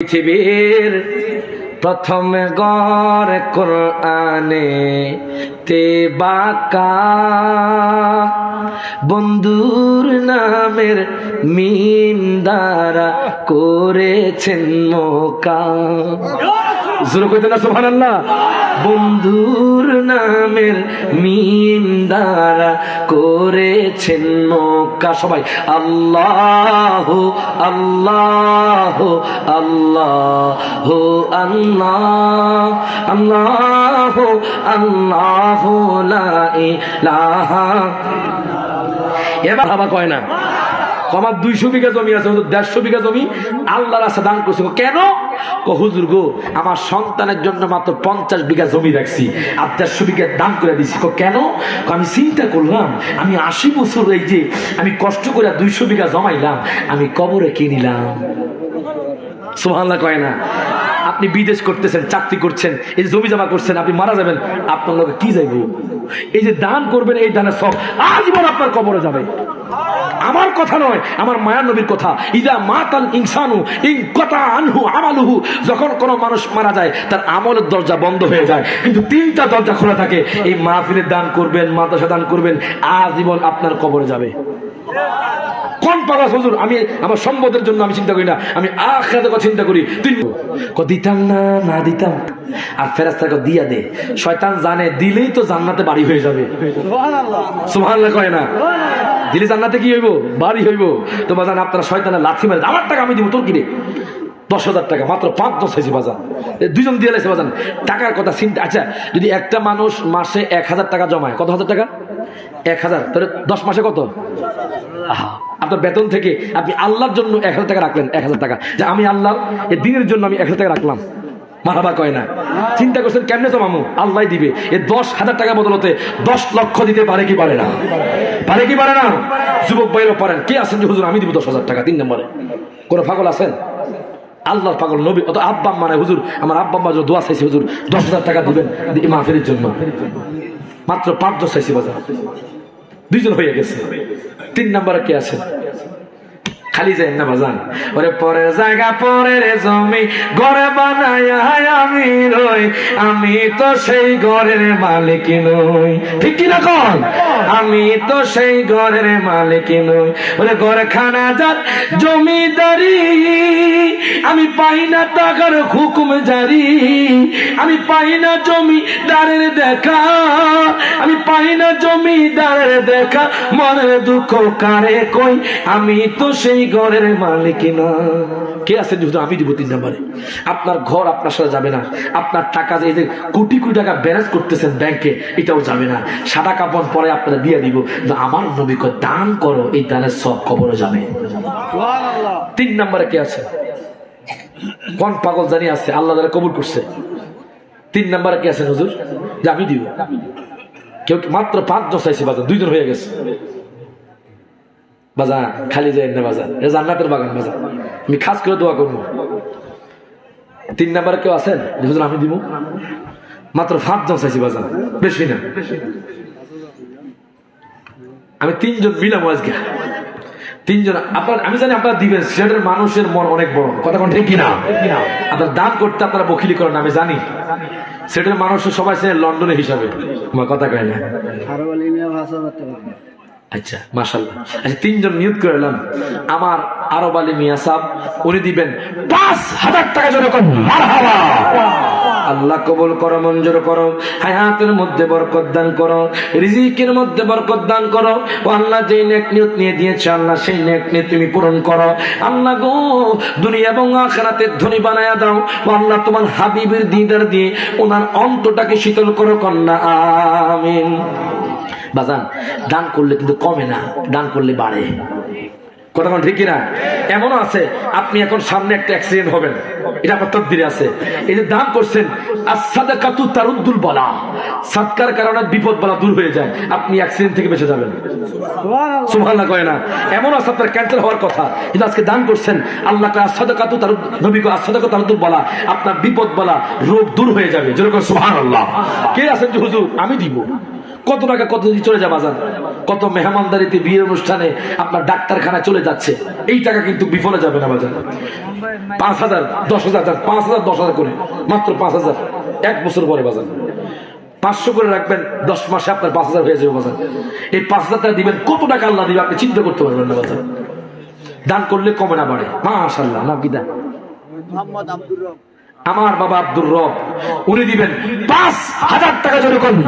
পৃথিবীর প্রথম গড় কোরআনে তে বাকা বন্ধুর নামের মিম দ্বারা করেছেন মোকা। জোর কইতে না, সুবহানাল্লাহ। বন্ধুর নামের মিম দ্বারা করেছেন মোকা সবাই। আল্লাহ আল্লাহ আল্লাহ আল্লাহ আল্লাহ আল্লাহ লা ইলাহা। এবার কয় না? আমার দুইশো বিঘা জমি আছে হুজুর দেড়শো বিঘা জমি আল্লাহর রাস্তা দান করছে। কেন? হুজুর গো, আমার সন্তানের জন্য মাত্র পঞ্চাশ বিঘা জমি রাখছি আর দেড়শো বিঘা দান করে দিছি। কেন? আমি চিন্তা করলাম, আমি আশি বছর এই যে আমি কষ্ট করে দুইশো বিঘা জমাইলাম, আমি কবরে কিনিলাম সোহাল্লা কয় না। আপনি বিদেশ করতেছেন, চাকরি করছেন, এই জমি জমা করছেন, আপনি মারা যাবেন, আপনার লোকে কি যাইব? এই যে দান করবেন, এই দানের সব আজীবন আপনার কবরে যাবে। আমার কথা নয়, আমার মায়ার নবীর কথা। ইদা মাতাল ইনসানু ইন কথা আনহু আমালুহু। যখন কোনো মানুষ মারা যায়, তার আমলের দরজা বন্ধ হয়ে যায়। কিন্তু তিনটা দরজা খোলা থাকে। এই মাহফিলের দান করবেন, মাদ্রাসা দান করবেন, আজীবন আপনার কবরে যাবে। কোন পাগাস হুজুর? আমি আমার সম্পদের জন্য আমি চিন্তা করি না। আমি আখেরাতের কথা চিন্তা করি। তুই ক দিতাম না না দিতাম। আর ফেরাস্তাকে দিয়া দে। শয়তান জানে, দিলেই তো জান্নাতে বাড়ি হয়ে যাবে। সুবহানাল্লাহ কয় না? দিলে জান্নাতে কি হইব? বাড়ি হইব। তো বাজান আপনারা শয়তানের লাথি মারে আমার টাকা আমি দিব, তোর কিনে দশ হাজার টাকা, মাত্র পাঁচ দশ হয়েছে বাজান। দুজন দিয়ে লাগছে বাজান। টাকার কথা চিন্তা আচ্ছা যদি একটা মানুষ মাসে এক হাজার টাকা জমায়, কত হাজার টাকা? এক হাজার। তাহলে দশ মাসে কত? আপনার বেতন থেকে আপনি আল্লাহর জন্য এক হাজার টাকা রাখলেন, এক হাজার টাকা। যে আমি আল্লাহ এই দিনের জন্য আমি এক হাজার টাকা রাখলাম। মারাবা কয় না। চিন্তা করছেন কেমনে তো মামু? আল্লাহ দিবে। এই দশ হাজার টাকা বদলতে দশ লক্ষ দিতে পারে কি পারে না? পারে কি পারে না? যুবক বাইরেও পারেন। কে আছেন যে, হুজুর, আমি দিব দশ হাজার টাকা, তিন নম্বরে কোনো পাগল আছেন? আল্লাহর পাগল, নবী। অত আব্বা মানে হুজুর, আমার আব্বা আম্মা দোয়া চাইছে, হুজুর, দশ হাজার টাকা দিবেন মাহফিলের জন্য। মাত্র পাঁচ দশ চাইছি বাজার। দুইজন হয়ে গেছে। তিন নম্বরে কে আছেন? খালি যায় না বাজান? ওরে পরের জায়গা, পরের জমি, ঘরে বানায় আমি রই আমি তো সেই ঘরের মালিক নই। ঠিক কি না কন? আমি তো সেই ঘরের মালিক নই। ওরে ঘরে খানা যার জমিদারি, আমি পাই না টাকার হুকুম জারি। আমি পাই না জমিদারের দেখা, আমি পাই না জমিদারের দেখা। মনের দুঃখ কারে কই? আমি তো সেই ঘরের মালিক না। কে আছে যেহেতু আমি দিব তিন নম্বরে? আপনার ঘর আপনার সাথে যাবে না। আপনার টাকা যে কোটি কোটি টাকা ব্যালেন্স করতেছেন ব্যাংকে এটাও যাবে না। সাদা কাপড় পরে আপনারা দিয়ে দিব। আমার নবীকে দান করো এই দানের সব খবরও যাবে। তিন নম্বরে কে আছে? কোন পাগল জানি আছে আল্লাহ দ্বারা কবুল করছে। তিন নম্বরে কে আছে হুজুর? যে আমি দিব। কেউ মাত্র পাঁচ জন চাইছে বাজার? দুইজন হয়ে গেছে। বাজার, খালি যায় না বাজার, এ জান্নাতের বাগান বাজার। আমি খাস করে দোয়া করব। তিন নম্বরে কেউ আছেন? হুজুর, আমি দিব মাত্র পাঁচ জন চাইছি বাজার। বেশি না। আমি তিনজন মিলাম আজকে। তিনজন, আপনার, আমি জানি আপনারা দিবেন, সিলেটের মানুষের মন অনেক বড়। কথা কোন ঠিক কিনা? আপনার দান করতে আপনারা বকিলি করেন আমি জানি। সিলেটের মানুষের সবাই চেনে লন্ডনের হিসাবে। কথা কয় না। আচ্ছা মাশাল্লাহ আচ্ছা তিনজন নিয়োগ করে এলাম। আমার আরব আলী মিয়া সাহ উনি দিবেন পাঁচ হাজার টাকা মারহাবা। আল্লাহ কবুল মঞ্জুর করো। হায়াতের মধ্যে করো। রিজিকের মধ্যে করো। ও আল্লাহ যেই নেক নিয়ত নিয়ে দিয়েছে, আল্লাহ সেই নেক নিয়ে তুমি পূরণ করো। আল্লাহ গো, দুনিয়া এবং আখেরাতের ধনী বানায়া দাও। ও আল্লাহ তোমার হাবিবের দিদার দিয়ে ওনার অন্তটাকে শীতল করো, কন্যা। আমিন। বাজান দান করলে কিন্তু কমে না দান করলে বাড়ে। কথা ঠিক কিনা? এমনও আছে আপনি এখন সামনে একটা অ্যাক্সিডেন্ট হবেন। এটা আপনার তকদিরে আছে। এই যে দান করছেন আসাদা কাতু তারুদ্দুল বলা। কারণে বিপদ বলা দূর হয়ে যায়। আপনি অ্যাক্সিডেন্ট থেকে বেঁচে যাবেন। কয় না। এমন আছে আপনার ক্যান্সার হওয়ার কথা। কিন্তু আজকে দান করছেন আল্লাহ আসাদাকাতু তার তারুদ্দুল বলা। আপনার বিপদ বলা রোগ দূর হয়ে যাবে। যেরকম সুবহানাল্লাহ। কে আছেন যে হুজুর? আমি দিব। কত টাকা, কত দিয়ে চলে যা বাজার? কত মেহমানদারিতে বিয়ের অনুষ্ঠানে আপনার ডাক্তারখানা চলে যাচ্ছে। এই টাকা কিন্তু বিফলে যাবে না বাজার। পাঁচ হাজার, দশ হাজার পাঁচ হাজার, দশ হাজার করে, মাত্র পাঁচ হাজার। এক বছর পরে বাজার। পাঁচশো করে রাখবেন, দশ মাসে আপনার পাঁচ হাজার হয়ে যাবে বাজার। এই পাঁচ হাজার টাকা দিবেন, কত টাকা আল্লাহ দিবে আপনি চিন্তা করতে পারবেন না বাজার। দান করলে কমে না বাড়ে। মাশাল্লাহ নাম কি দান? মোহাম্মদ আব্দুর রব। আমার বাবা আব্দুর রব উনি দিবেন পাঁচ হাজার টাকা জোরে করুন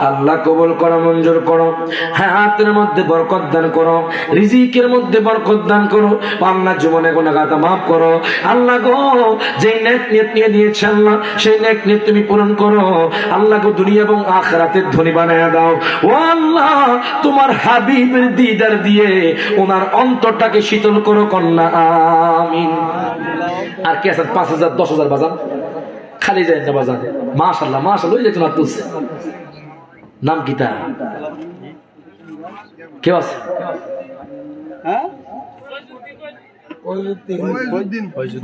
আল্লাহ কবুল করো, মঞ্জুর করো। হাতের মধ্যে বরকত দান করো, রিজিকের মধ্যে বরকত দান করো। আল্লাহ জীবনে কোনো গাতা মাফ করো। আল্লাহ গো যে নেক নিয়ত নিয়ে দিয়েছে আল্লাহ, সেই নেক নিয়ত তুমি পূরণ করো। আল্লাহ গো, দুনিয়া এবং আখরাতের ধনী বানায় দাও। ও আল্লাহ, তোমার হাবিবের দিদার দিয়ে ওনার অন্তরটাকে শীতল করো কন্যা, আমিন। আর কি আছে? পাঁচ হাজার, দশ হাজার বাজান। খালি যায় না বাজান। মাশাল্লাহ মাশাল্লাহ ওই যে তোমার তুলছে। নাম কি তার? কেউ আছে?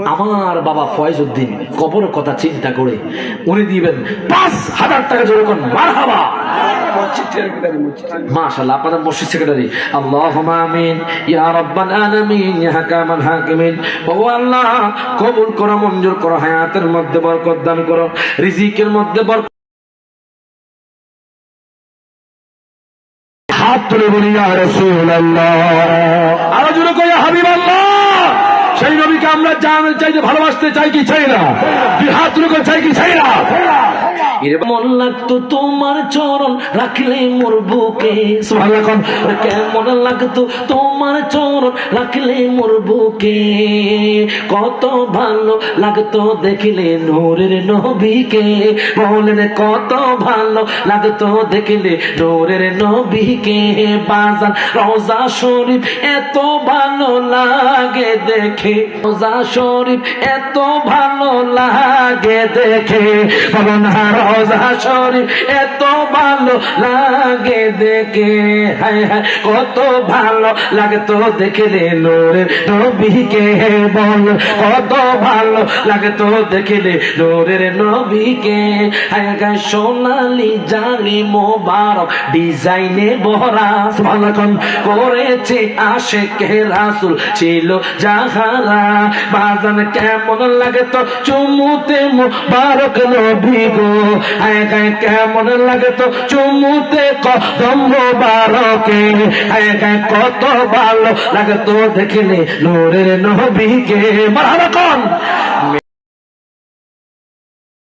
আমার বাবা ফয়েজ উদ্দিন কবর কথা চিন্তা করে উনি দিবেন পাঁচ হাজার টাকা জোরে কোন মার হাবা মাশাআল্লাহ কবুল করো, মঞ্জুর করো, হায়াতের মধ্যে বরকত দান করো, রিজিকের মধ্যে বরকত হাত তুলে বলি আরও জোরে করি হাবিব সেই নবীকে আমরা চাই যে ভালোবাসতে চাই কি চাই না? দুই হাত তুলে চাই কি চাই না? কেমন লাগতো তোমার চরণ, রাখলে মোর বুকে। কেমন লাগতো তোমার চরণ, রাখলে মোর বুকে। কত ভালো লাগতো দেখলে নূরের নবীকে। বলেন কত ভালো লাগতো দেখলে নূরের নবীকে। বাজান রোজা শরীফ এত ভালো লাগে দেখে। রোজা শরীফ এত ভালো লাগে দেখে। বলো না রোজা শরীফ এত ভালো লাগে দেখে। হায় হায়, কত ভালো লাগতো দেখলে নোরের নবীকে বল। কত ভালো লাগতো দেখলে নোরের নবীকে। হায় গায় সোনালি জানি মোবারক ডিজাইনে ভরা সুবহানাল্লাহ, করেছে আশেকে রাসূল ছিল যাহারা। বাজান কেমন লাগে তো চুমুতে মোবারক নবী গো। হায় কেমন লাগে তো চুমুতে কদম বারকে হায় কত ভালো লাগে তো দেখলে নূরের নবীকে। মারহাবা কোন।